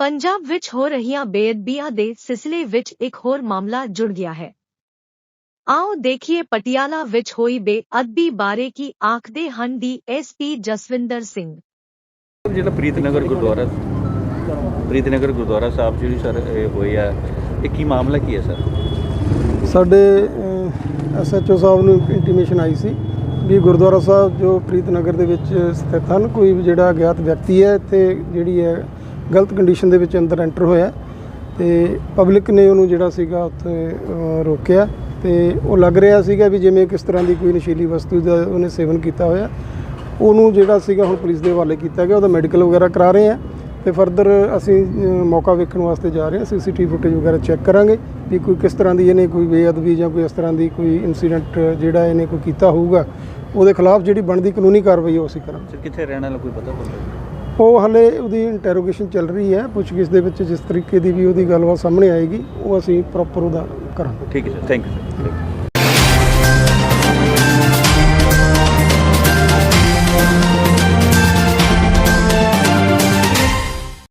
ਪੰਜਾਬ ਵਿੱਚ ਹੋ ਰਹੀਆਂ ਬੇਅਦਬੀਆਂ ਦੇ ਸਿਲਸਿਲੇ ਵਿੱਚ ਇੱਕ ਹੋਰ ਮਾਮਲਾ ਜੁੜ ਗਿਆ ਹੈ। ਆਓ ਦੇਖੀਏ ਪਟਿਆਲਾ ਵਿੱਚ ਹੋਈ ਬੇਅਦਬੀ ਬਾਰੇ ਕੀ ਆਖਦੇ ਹਨ ਡੀ ਐਸਪੀ ਜਸਵਿੰਦਰ ਸਿੰਘ। ਜਿਹੜਾ ਪ੍ਰੀਤਨਗਰ ਗੁਰਦੁਆਰਾ ਪ੍ਰੀਤਨਗਰ ਗੁਰਦੁਆਰਾ ਸਾਹਿਬ ਜਿਹੜੀ ਸਰ ਇਹ ਹੋਈ ਆ ਇਹ ਕੀ ਮਾਮਲਾ ਕੀ ਹੈ ਸਰ? ਸਾਡੇ ਐਸਐਚਓ ਸਾਹਿਬ ਨੂੰ ਇੰਟੀਮੇਸ਼ਨ ਆਈ ਸੀ ਵੀ ਗੁਰਦੁਆਰਾ ਸਾਹਿਬ ਜੋ ਪ੍ਰੀਤਨਗਰ ਦੇ ਵਿੱਚ ਸਥਿਤ ਹਨ ਕੋਈ ਵੀ ਜਿਹੜਾ ਅਗਿਆਤ ਵਿਅਕਤੀ ਹੈ ਤੇ ਜਿਹੜੀ ਹੈ ਗਲਤ ਕੰਡੀਸ਼ਨ ਦੇ ਵਿੱਚ ਅੰਦਰ ਐਂਟਰ ਹੋਇਆ ਤੇ ਪਬਲਿਕ ਨੇ ਉਹਨੂੰ ਜਿਹੜਾ ਸੀਗਾ ਉੱਥੇ ਰੋਕਿਆ ਤੇ ਉਹ ਲੱਗ ਰਿਹਾ ਸੀਗਾ ਵੀ ਜਿਵੇਂ ਕਿਸ ਤਰ੍ਹਾਂ ਦੀ ਕੋਈ ਨਸ਼ੀਲੀ ਵਸਤੂ ਦਾ ਉਹਨੇ ਸੇਵਨ ਕੀਤਾ ਹੋਇਆ। ਉਹਨੂੰ ਜਿਹੜਾ ਸੀਗਾ ਹੁਣ ਪੁਲਿਸ ਦੇ ਹਵਾਲੇ ਕੀਤਾ ਗਿਆ, ਉਹਦਾ ਮੈਡੀਕਲ ਵਗੈਰਾ ਕਰਾ ਰਹੇ ਆ ਤੇ ਫਰਦਰ ਅਸੀਂ ਮੌਕਾ ਵੇਖਣ ਵਾਸਤੇ ਜਾ ਰਹੇ ਹਾਂ। ਸੀਸੀਟੀਵੀ ਫੁਟੇਜ ਵਗੈਰਾ ਚੈੱਕ ਕਰਾਂਗੇ ਵੀ ਕੋਈ ਕਿਸ ਤਰ੍ਹਾਂ ਦੀ ਇਹਨੇ ਕੋਈ ਬੇਅਦਬੀ ਜਾਂ ਕੋਈ ਇਸ ਤਰ੍ਹਾਂ ਦੀ ਕੋਈ ਇਨਸੀਡੈਂਟ ਜਿਹੜਾ ਇਹਨੇ ਕੋਈ ਕੀਤਾ ਹੋਊਗਾ, ਉਹਦੇ ਖਿਲਾਫ ਜਿਹੜੀ ਬਣਦੀ ਕਾਨੂੰਨੀ ਕਾਰਵਾਈ ਉਹ ਅਸੀਂ ਕਰਾਂਗੇ। ਕਿੱਥੇ ਰਹਿਣ ਵਾਲਾ ਕੋਈ ਪਤਾ ਤੁਹਾਨੂੰ? ਉਹ ਹਲੇ ਉਹਦੀ ਇੰਟਰੋਗੇਸ਼ਨ ਚੱਲ ਰਹੀ ਹੈ, ਪੁੱਛਗਿੱਛ ਦੇ ਵਿੱਚ ਜਿਸ ਤਰੀਕੇ ਦੀ ਵੀ ਉਹਦੀ ਗੱਲਬਾਤ ਸਾਹਮਣੇ ਆਏਗੀ, ਉਹ ਅਸੀਂ ਪ੍ਰੋਪਰ ਉਹਦਾ ਕਰਾਂਗੇ। ਠੀਕ ਹੈ ਸਰ ਥੈਂਕ ਯੂ ਸਰ